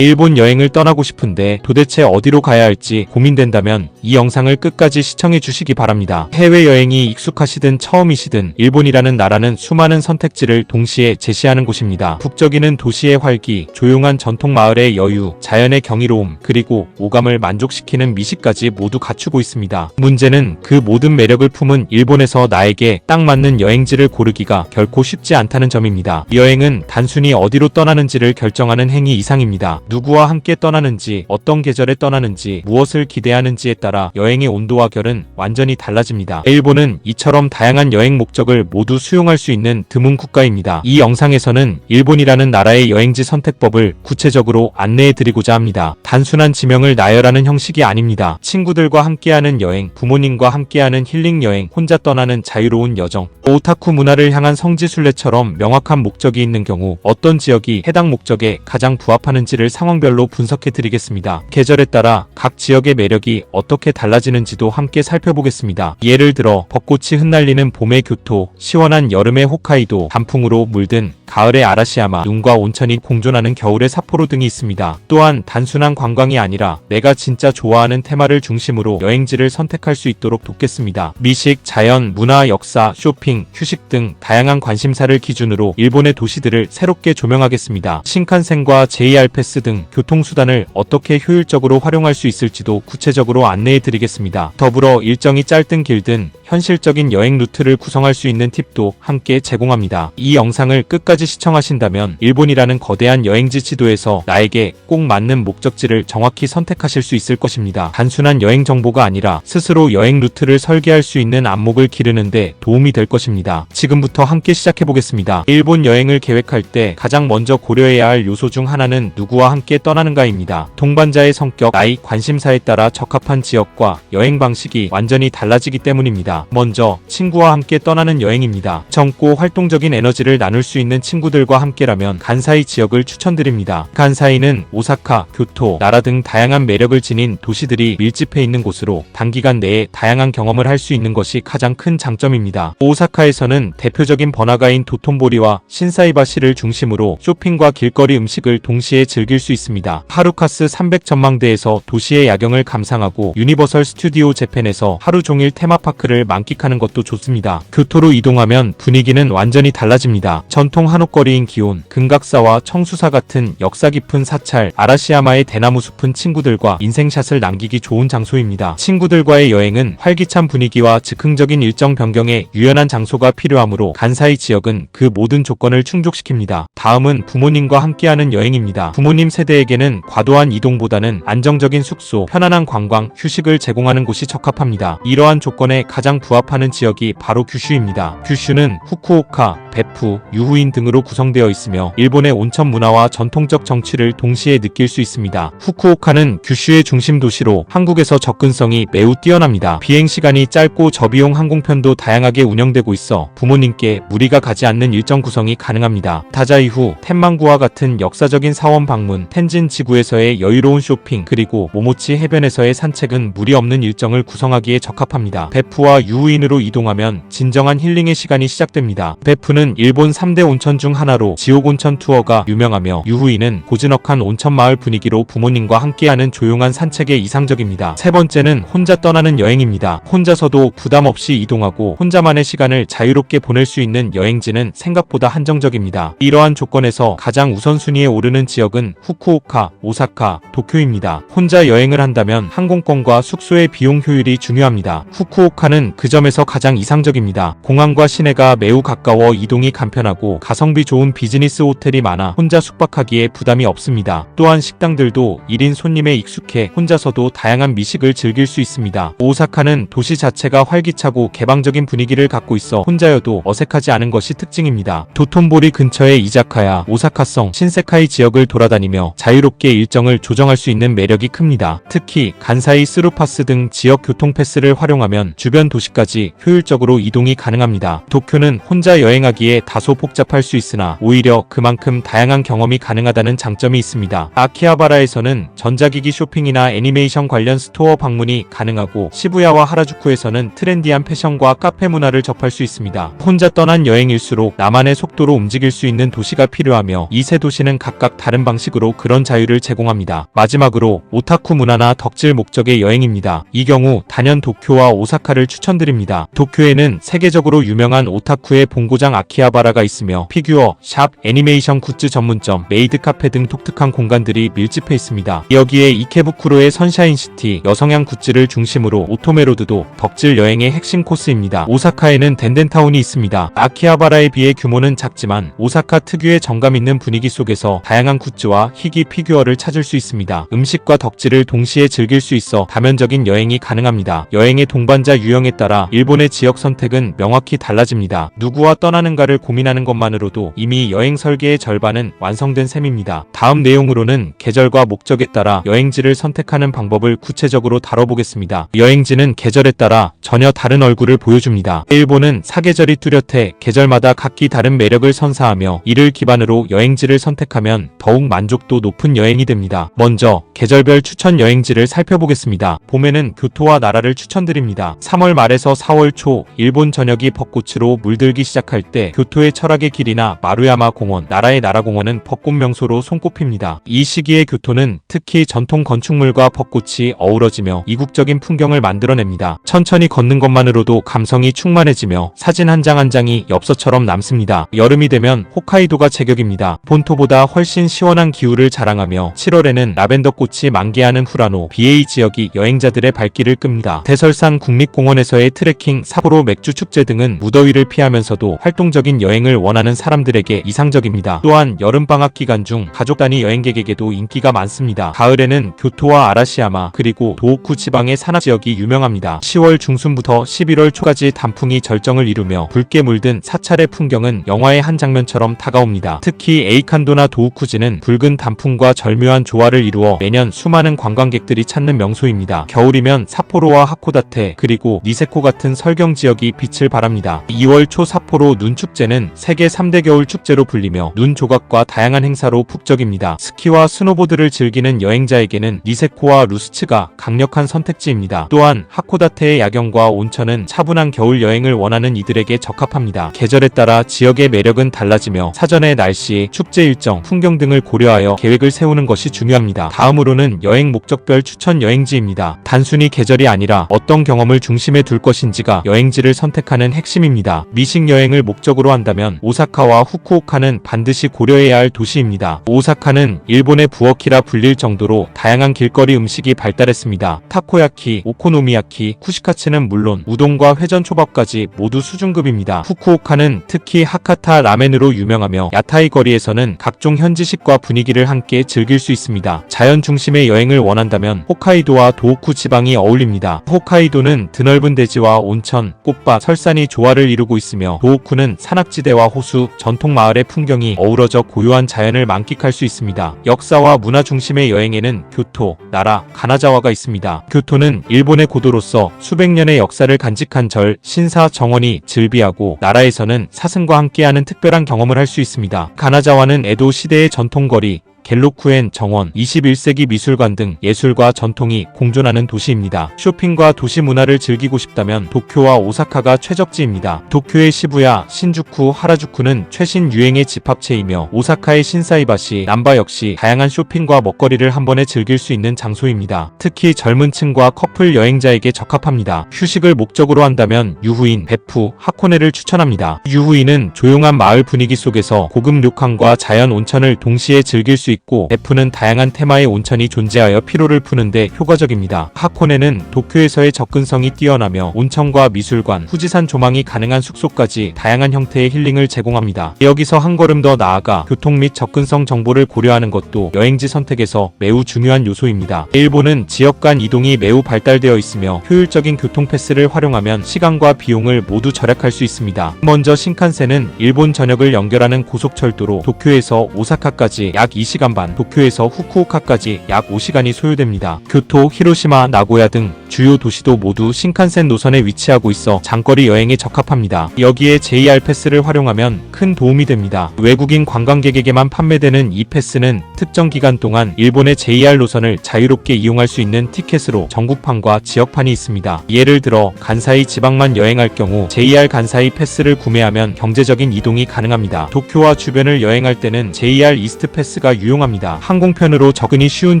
일본 여행을 떠나고 싶은데 도대체 어디로 가야 할지 고민된다면 이 영상을 끝까지 시청해 주시기 바랍니다. 해외여행이 익숙하시든 처음이시든 일본이라는 나라는 수많은 선택지를 동시에 제시하는 곳입니다. 북적이는 도시의 활기, 조용한 전통 마을의 여유, 자연의 경이로움, 그리고 오감을 만족시키는 미식까지 모두 갖추고 있습니다. 문제는 그 모든 매력을 품은 일본에서 나에게 딱 맞는 여행지를 고르기가 결코 쉽지 않다는 점입니다. 여행은 단순히 어디로 떠나는지를 결정하는 행위 이상입니다. 누구와 함께 떠나는지, 어떤 계절에 떠나는지, 무엇을 기대하는지에 따라 여행의 온도와 결은 완전히 달라집니다. 일본은 이처럼 다양한 여행 목적을 모두 수용할 수 있는 드문 국가입니다. 이 영상에서는 일본이라는 나라의 여행지 선택법을 구체적으로 안내해 드리고자 합니다. 단순한 지명을 나열하는 형식이 아닙니다. 친구들과 함께하는 여행, 부모님과 함께하는 힐링 여행, 혼자 떠나는 자유로운 여정, 오타쿠 문화를 향한 성지순례처럼 명확한 목적이 있는 경우 어떤 지역이 해당 목적에 가장 부합하는지를 상황별로 분석해 드리겠습니다. 계절에 따라 각 지역의 매력이 어떻게 달라지는지도 함께 살펴보겠습니다. 예를 들어 벚꽃이 흩날리는 봄의 교토, 시원한 여름의 홋카이도, 단풍으로 물든 가을의 아라시야마, 눈과 온천이 공존하는 겨울의 삿포로 등이 있습니다. 또한 단순한 관광이 아니라 내가 진짜 좋아하는 테마를 중심으로 여행지를 선택할 수 있도록 돕겠습니다. 미식, 자연, 문화, 역사, 쇼핑, 휴식 등 다양한 관심사를 기준으로 일본의 도시들을 새롭게 조명하겠습니다. 신칸센과 JR 패스 등 교통수단을 어떻게 효율적으로 활용할 수 있을지도 구체적으로 안내해 드리겠습니다. 더불어 일정이 짧든 길든 현실적인 여행 루트를 구성할 수 있는 팁도 함께 제공합니다. 이 영상을 끝까지 시청하신다면 일본이라는 거대한 여행지 지도에서 나에게 꼭 맞는 목적지를 정확히 선택하실 수 있을 것입니다. 단순한 여행 정보가 아니라 스스로 여행 루트를 설계할 수 있는 안목을 기르는데 도움이 될 것입니다. 지금부터 함께 시작해 보겠습니다. 일본 여행을 계획할 때 가장 먼저 고려해야 할 요소 중 하나는 누구와 함께 떠나는가입니다. 동반자의 성격, 나이, 관심사에 따라 적합한 지역과 여행 방식이 완전히 달라지기 때문입니다. 먼저 친구와 함께 떠나는 여행입니다. 젊고 활동적인 에너지를 나눌 수 있는 친구들과 함께라면 간사이 지역을 추천드립니다. 간사이는 오사카, 교토, 나라 등 다양한 매력을 지닌 도시들이 밀집해 있는 곳으로 단기간 내에 다양한 경험을 할 수 있는 것이 가장 큰 장점입니다. 오사카에서는 대표적인 번화가인 도톤보리와 신사이바시를 중심으로 쇼핑과 길거리 음식을 동시에 즐길 수 있습니다. 하루카스 300 전망대에서 도시의 야경을 감상하고 유니버설 스튜디오 재팬에서 하루 종일 테마파크를 만끽하는 것도 좋습니다. 교토로 이동하면 분위기는 완전히 달라집니다. 전통 한옥거리인 기온, 금각사와 청수사 같은 역사 깊은 사찰, 아라시야마의 대나무 숲은 친구들과 인생샷을 남기기 좋은 장소입니다. 친구들과의 여행은 활기찬 분위기와 즉흥적인 일정 변경에 유연한 장소가 필요하므로 간사이 지역은 그 모든 조건을 충족시킵니다. 다음은 부모님과 함께하는 여행입니다. 부모님 세대에게는 과도한 이동보다는 안정적인 숙소, 편안한 관광, 휴식을 제공하는 곳이 적합합니다. 이러한 조건에 가장 부합하는 지역이 바로 규슈입니다. 규슈는 후쿠오카, 베푸, 유후인 등으로 구성되어 있으며 일본의 온천 문화와 전통적 정취를 동시에 느낄 수 있습니다. 후쿠오카는 규슈의 중심 도시로 한국에서 접근성이 매우 뛰어납니다. 비행 시간이 짧고 저비용 항공편도 다양하게 운영되고 있어 부모님께 무리가 가지 않는 일정 구성이 가능합니다. 다자 이후, 텐만구와 같은 역사적인 사원 방문, 텐진 지구에서의 여유로운 쇼핑, 그리고 모모치 해변에서의 산책은 무리 없는 일정을 구성하기에 적합합니다. 베푸와 유후인으로 이동하면 진정한 힐링의 시간이 시작됩니다. 베푸는 일본 3대 온천 중 하나로 지옥 온천 투어가 유명하며 유후인은 고즈넉한 온천 마을 분위기로 부모님과 함께하는 조용한 산책에 이상적입니다. 세 번째는 혼자 떠나는 여행입니다. 혼자서도 부담 없이 이동하고 혼자만의 시간을 자유롭게 보낼 수 있는 여행지는 생각보다 한정적입니다. 이러한 조건에서 가장 우선순위에 오르는 지역은 후쿠오카, 오사카, 도쿄입니다. 혼자 여행을 한다면 항공권과 숙소의 비용 효율이 중요합니다. 후쿠오카는 그 점에서 가장 이상적입니다. 공항과 시내가 매우 가까워 이동 이 간편하고 가성비 좋은 비즈니스 호텔이 많아 혼자 숙박하기에 부담이 없습니다. 또한 식당들도 1인 손님에 익숙해 혼자서도 다양한 미식을 즐길 수 있습니다. 오사카는 도시 자체가 활기차고 개방적인 분위기를 갖고 있어 혼자여도 어색하지 않은 것이 특징입니다. 도톤보리 근처의 이자카야, 오사카성, 신세카이 지역을 돌아다니며 자유롭게 일정을 조정할 수 있는 매력이 큽니다. 특히 간사이 스루파스 등 지역 교통 패스를 활용하면 주변 도시까지 효율적으로 이동이 가능합니다. 도쿄는 혼자 여행하기 이해하기에 다소 복잡할 수 있으나 오히려 그만큼 다양한 경험이 가능하다는 장점이 있습니다. 아키하바라에서는 전자기기 쇼핑이나 애니메이션 관련 스토어 방문이 가능하고 시부야와 하라주쿠에서는 트렌디한 패션과 카페 문화를 접할 수 있습니다. 혼자 떠난 여행일수록 나만의 속도로 움직일 수 있는 도시가 필요하며 이 세 도시는 각각 다른 방식으로 그런 자유를 제공합니다. 마지막으로 오타쿠 문화나 덕질 목적의 여행입니다. 이 경우 단연 도쿄와 오사카를 추천드립니다. 도쿄에는 세계적으로 유명한 오타쿠의 본고장 아키 하바라가 있으며 피규어, 샵, 애니메이션 굿즈 전문점, 메이드 카페 등 독특한 공간들이 밀집해 있습니다. 여기에 이케부쿠로의 선샤인시티, 여성향 굿즈를 중심으로 오토메로드도 덕질 여행의 핵심 코스입니다. 오사카에는 덴덴타운이 있습니다. 아키하바라에 비해 규모는 작지만 오사카 특유의 정감 있는 분위기 속에서 다양한 굿즈와 희귀 피규어를 찾을 수 있습니다. 음식과 덕질을 동시에 즐길 수 있어 다면적인 여행이 가능합니다. 여행의 동반자 유형에 따라 일본의 지역 선택은 명확히 달라집니다. 누구와 떠나는 가를 고민하는 것만으로도 이미 여행 설계의 절반은 완성된 셈입니다. 다음 내용으로는 계절과 목적에 따라 여행지를 선택하는 방법을 구체적으로 다뤄보겠습니다. 여행지는 계절에 따라 전혀 다른 얼굴을 보여줍니다. 일본은 사계절이 뚜렷해 계절마다 각기 다른 매력을 선사하며 이를 기반으로 여행지를 선택하면 더욱 만족도 높은 여행이 됩니다. 먼저 계절별 추천 여행지를 살펴보겠습니다. 봄에는 교토와 나라를 추천드립니다. 3월 말에서 4월 초 일본 전역이 벚꽃으로 물들기 시작할 때 교토의 철학의 길이나 마루야마 공원, 나라의 나라 공원은 벚꽃 명소로 손꼽힙니다. 이 시기의 교토는 특히 전통 건축물과 벚꽃이 어우러지며 이국적인 풍경을 만들어냅니다. 천천히 걷는 것만으로도 감성이 충만해지며 사진 한 장한 장이 엽서처럼 남습니다. 여름이 되면 홋카이도가 제격입니다. 본토보다 훨씬 시원한 기후를 자랑하며 7월에는 라벤더 꽃이 만개하는 후라노, BA 지역이 여행자들의 발길을 끕니다. 대설산 국립공원에서의 트레킹, 삿포로 맥주 축제 등은 무더위를 피하면서도 활동적 인 여행을 원하는 사람들에게 이상적입니다. 또한 여름방학 기간 중 가족 단위 여행객에게도 인기가 많습니다. 가을에는 교토와 아라시야마 그리고 도호쿠 지방의 산악 지역이 유명합니다. 10월 중순부터 11월 초까지 단풍이 절정을 이루며 붉게 물든 사찰의 풍경은 영화의 한 장면처럼 다가옵니다. 특히 에이칸도나 도우쿠지는 붉은 단풍과 절묘한 조화를 이루어 매년 수많은 관광객들이 찾는 명소입니다. 겨울이면 삿포로와 하코다테 그리고 니세코 같은 설경 지역이 빛을 발합니다. 2월 초 삿포로 눈축 제는 세계 3대 겨울 축제로 불리며 눈 조각과 다양한 행사로 북적입니다. 스키와 스노보드를 즐기는 여행자에게는 니세코와 루스츠가 강력한 선택지입니다. 또한 하코다테의 야경과 온천은 차분한 겨울 여행을 원하는 이들에게 적합합니다. 계절에 따라 지역의 매력은 달라지며 사전에 날씨, 축제 일정, 풍경 등을 고려하여 계획을 세우는 것이 중요합니다. 다음으로는 여행 목적별 추천 여행지입니다. 단순히 계절이 아니라 어떤 경험을 중심에 둘 것인지가 여행지를 선택하는 핵심입니다. 미식 여행을 목적으로 한다면 오사카와 후쿠오카는 반드시 고려해야 할 도시입니다. 오사카는 일본의 부어키라 불릴 정도로 다양한 길거리 음식이 발달했습니다. 타코야키, 오코노미야키, 쿠시카츠는 물론 우동과 회전 초밥까지 모두 수준급입니다. 후쿠오카는 특히 하카타 라멘으로 유명하며 야타이 거리에서는 각종 현지식과 분위기를 함께 즐길 수 있습니다. 자연 중심의 여행을 원한다면 홋카이도와 도호쿠 지방이 어울립니다. 홋카이도는 드넓은 대지와 온천, 꽃밭, 설산이 조화를 이루고 있으며 도호쿠는 산악지대와 호수, 전통 마을의 풍경이 어우러져 고요한 자연을 만끽할 수 있습니다. 역사와 문화 중심의 여행에는 교토, 나라, 가나자와가 있습니다. 교토는 일본의 고도로서 수백 년의 역사를 간직한 절, 신사, 정원이 즐비하고 나라에서는 사슴과 함께하는 특별한 경험을 할 수 있습니다. 가나자와는 에도 시대의 전통거리, 갤로쿠엔 정원, 21세기 미술관 등 예술과 전통이 공존하는 도시입니다. 쇼핑과 도시 문화를 즐기고 싶다면 도쿄와 오사카가 최적지입니다. 도쿄의 시부야, 신주쿠, 하라주쿠는 최신 유행의 집합체이며 오사카의 신사이바시, 남바 역시 다양한 쇼핑과 먹거리를 한 번에 즐길 수 있는 장소입니다. 특히 젊은 층과 커플 여행자에게 적합합니다. 휴식을 목적으로 한다면 유후인, 베푸, 하코네를 추천합니다. 유후인은 조용한 마을 분위기 속에서 고급 료칸과 자연 온천을 동시에 즐길 수 있고 베푸는 다양한 테마의 온천이 존재하여 피로를 푸는데 효과적입니다. 하코네는 도쿄에서의 접근성이 뛰어나며 온천과 미술관, 후지산 조망이 가능한 숙소까지 다양한 형태의 힐링을 제공합니다. 여기서 한 걸음 더 나아가 교통 및 접근성 정보를 고려하는 것도 여행지 선택에서 매우 중요한 요소입니다. 일본은 지역 간 이동이 매우 발달되어 있으며 효율적인 교통 패스를 활용하면 시간과 비용을 모두 절약할 수 있습니다. 먼저 신칸센은 일본 전역을 연결하는 고속철도로 도쿄에서 오사카까지 약 2시간 반, 도쿄에서 후쿠오카까지 약 5시간이 소요됩니다. 교토, 히로시마, 나고야 등 주요 도시도 모두 신칸센 노선에 위치하고 있어 장거리 여행에 적합합니다. 여기에 JR 패스를 활용하면 큰 도움이 됩니다. 외국인 관광객에게만 판매되는 이 패스는 특정 기간 동안 일본의 JR 노선을 자유롭게 이용할 수 있는 티켓으로 전국판과 지역판이 있습니다. 예를 들어 간사이 지방만 여행할 경우 JR 간사이 패스를 구매하면 경제적인 이동이 가능합니다. 도쿄와 주변을 여행할 때는 JR 이스트 패스가 유용합니다. 항공편으로 접근이 쉬운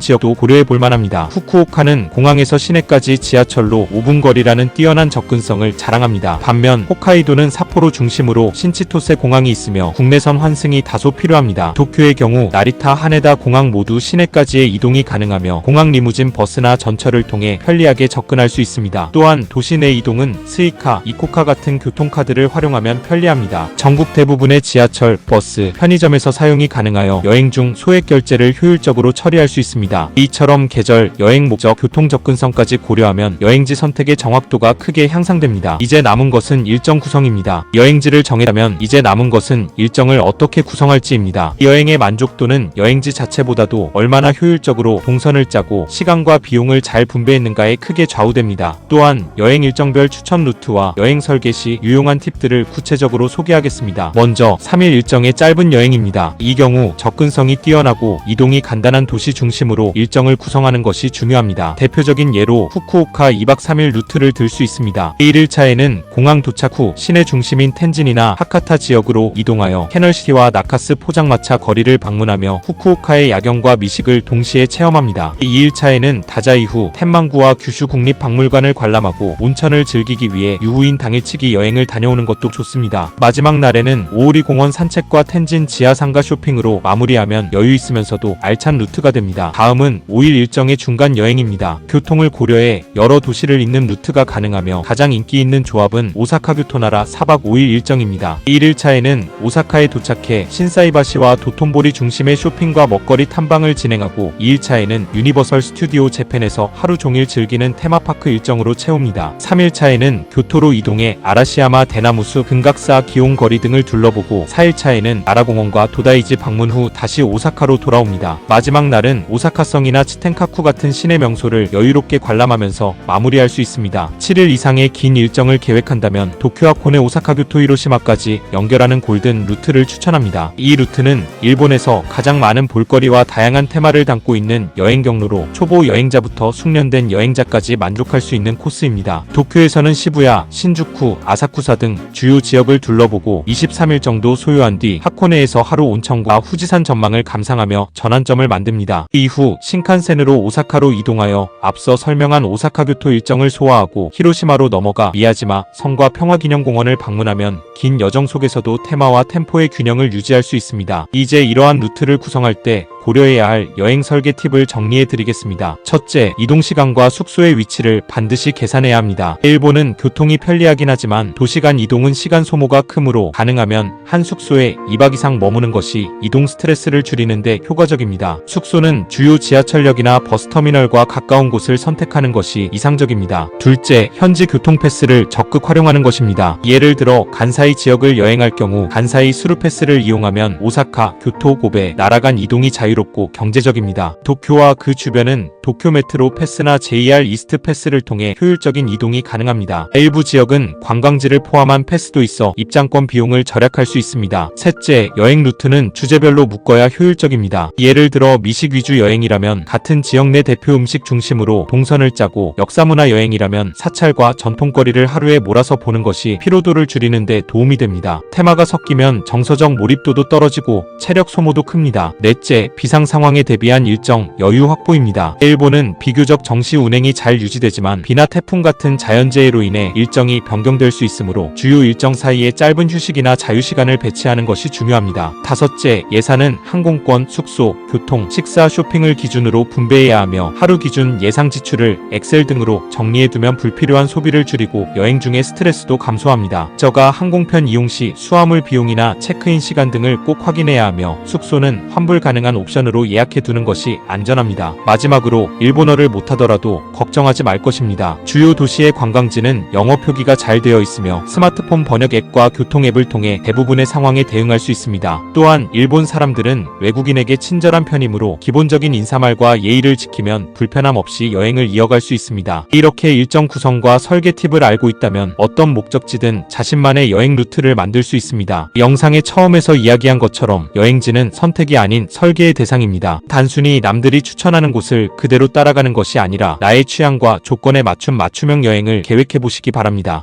지역도 고려해 볼 만합니다. 후쿠오카는 공항에서 시내까지 지하철로 5분 거리라는 뛰어난 접근성을 자랑합니다. 반면 홋카이도는 삿포로 중심으로 신치토세 공항이 있으며 국내선 환승이 다소 필요합니다. 도쿄의 경우 나리타 하네다 공항 모두 시내까지의 이동이 가능하며 공항 리무진 버스나 전철을 통해 편리하게 접근할 수 있습니다. 또한 도시 내 이동은 스이카, 이코카 같은 교통카드를 활용하면 편리합니다. 전국 대부분의 지하철, 버스, 편의점에서 사용이 가능하여 여행 중 소액 결제를 효율적으로 처리할 수 있습니다. 이처럼 계절, 여행 목적, 교통 접근성까지 고려하면 여행지 선택의 정확도가 크게 향상됩니다. 이제 남은 것은 일정 구성입니다. 여행지를 정하면 이제 남은 것은 일정을 어떻게 구성할지입니다. 여행의 만족도는 여행지 자체보다도 얼마나 효율적으로 동선을 짜고 시간과 비용을 잘 분배했는가에 크게 좌우됩니다. 또한 여행 일정별 추천 루트와 여행 설계 시 유용한 팁들을 구체적으로 소개하겠습니다. 먼저 3일 일정의 짧은 여행입니다. 이 경우 접근성이 뛰어나고 이동이 간단한 도시 중심으로 일정을 구성하는 것이 중요합니다. 대표적인 예로 후쿠 오카 2박 3일 루트를 들 수 있습니다. 1일차에는 공항 도착 후 시내 중심인 텐진이나 하카타 지역으로 이동하여 캐널시티와 나카스 포장마차 거리를 방문하며 후쿠오카의 야경과 미식을 동시에 체험합니다. 2일차에는 다자 이후 텐망구와 규슈 국립박물관을 관람하고 온천을 즐기기 위해 유후인 당일치기 여행을 다녀오는 것도 좋습니다. 마지막 날에는 오오리 공원 산책과 텐진 지하 상가 쇼핑으로 마무리하면 여유 있으면서도 알찬 루트가 됩니다. 다음은 5일 일정의 중간 여행입니다. 교통을 고려해 여러 도시를 잇는 루트가 가능하며 가장 인기 있는 조합은 오사카 교토나라 4박 5일 일정입니다. 1일차에는 오사카에 도착해 신사이바시와 도톤보리 중심의 쇼핑과 먹거리 탐방을 진행하고 2일차에는 유니버설 스튜디오 재팬에서 하루 종일 즐기는 테마파크 일정으로 채웁니다. 3일차에는 교토로 이동해 아라시야마 대나무숲 금각사 기온거리 등을 둘러보고 4일차에는 나라공원과 도다이지 방문 후 다시 오사카로 돌아옵니다. 마지막 날은 오사카성이나 치텐카쿠 같은 시내 명소를 여유롭게 관람하면서 마무리할 수 있습니다. 7일 이상의 긴 일정을 계획한다면 도쿄와 코네 오사카 교토 히로시마까지 연결하는 골든 루트를 추천합니다. 이 루트는 일본에서 가장 많은 볼거리와 다양한 테마를 담고 있는 여행 경로로 초보 여행자부터 숙련된 여행자까지 만족할 수 있는 코스입니다. 도쿄에서는 시부야, 신주쿠, 아사쿠사 등 주요 지역을 둘러보고 23일 정도 소요한 뒤 하코네에서 하루 온천과 후지산 전망을 감상하며 전환점을 만듭니다. 이후 신칸센으로 오사카로 이동하여 앞서 설명한 오사카 교토 일정을 소화하고 히로시마로 넘어가 미야지마 성과 평화기념공원을 방문하면 긴 여정 속에서도 테마와 템포의 균형을 유지할 수 있습니다. 이제 이러한 루트를 구성할 때 고려해야 할 여행 설계 팁을 정리해 드리겠습니다. 첫째, 이동 시간과 숙소의 위치를 반드시 계산해야 합니다. 일본은 교통이 편리하긴 하지만 도시간 이동은 시간 소모가 크므로 가능하면 한 숙소에 2박 이상 머무는 것이 이동 스트레스를 줄이는데 효과적입니다. 숙소는 주요 지하철역이나 버스터미널과 가까운 곳을 선택하는 것이 이상적입니다. 둘째, 현지 교통 패스를 적극 활용하는 것입니다. 예를 들어 간사이 지역을 여행할 경우 간사이 수루 패스를 이용하면 오사카, 교토, 고베, 나라 간 이동이 자유롭 고 경제적입니다. 도쿄와 그 주변은 도쿄 메트로 패스나 JR 이스트 패스를 통해 효율적인 이동이 가능합니다. 일부 지역은 관광지를 포함한 패스도 있어 입장권 비용을 절약할 수 있습니다. 셋째, 여행 루트는 주제별로 묶어야 효율적입니다. 예를 들어 미식 위주 여행이라면 같은 지역 내 대표 음식 중심으로 동선을 짜고 역사문화 여행이라면 사찰과 전통거리를 하루에 몰아서 보는 것이 피로도를 줄이는데 도움이 됩니다. 테마가 섞이면 정서적 몰입도도 떨어지고 체력 소모도 큽니다. 넷째, 비상 상황에 대비한 일정 여유 확보입니다. 일본은 비교적 정시 운행이 잘 유지되지만 비나 태풍 같은 자연재해로 인해 일정이 변경될 수 있으므로 주요 일정 사이에 짧은 휴식이나 자유시간을 배치하는 것이 중요합니다. 다섯째, 예산은 항공권, 숙소, 교통, 식사, 쇼핑을 기준으로 분배해야 하며 하루 기준 예상 지출을 엑셀 등으로 정리해두면 불필요한 소비를 줄이고 여행 중의 스트레스도 감소합니다. 저가 항공편 이용 시 수화물 비용이나 체크인 시간 등을 꼭 확인해야 하며 숙소는 환불 가능한 옵션 으로 예약해 두는 것이 안전합니다. 마지막으로 일본어를 못하더라도 걱정하지 말 것입니다. 주요 도시의 관광지는 영어 표기가 잘 되어 있으며 스마트폰 번역 앱과 교통 앱을 통해 대부분의 상황에 대응할 수 있습니다. 또한 일본 사람들은 외국인에게 친절한 편이므로 기본적인 인사말과 예의를 지키면 불편함 없이 여행을 이어갈 수 있습니다. 이렇게 일정 구성과 설계 팁을 알고 있다면 어떤 목적지든 자신만의 여행 루트를 만들 수 있습니다. 영상의 처음에서 이야기한 것처럼 여행지는 선택이 아닌 설계의 대상입니다. 단순히 남들이 추천하는 곳을 그대로 따라가는 것이 아니라 나의 취향과 조건에 맞춘 맞춤형 여행을 계획해 보시기 바랍니다.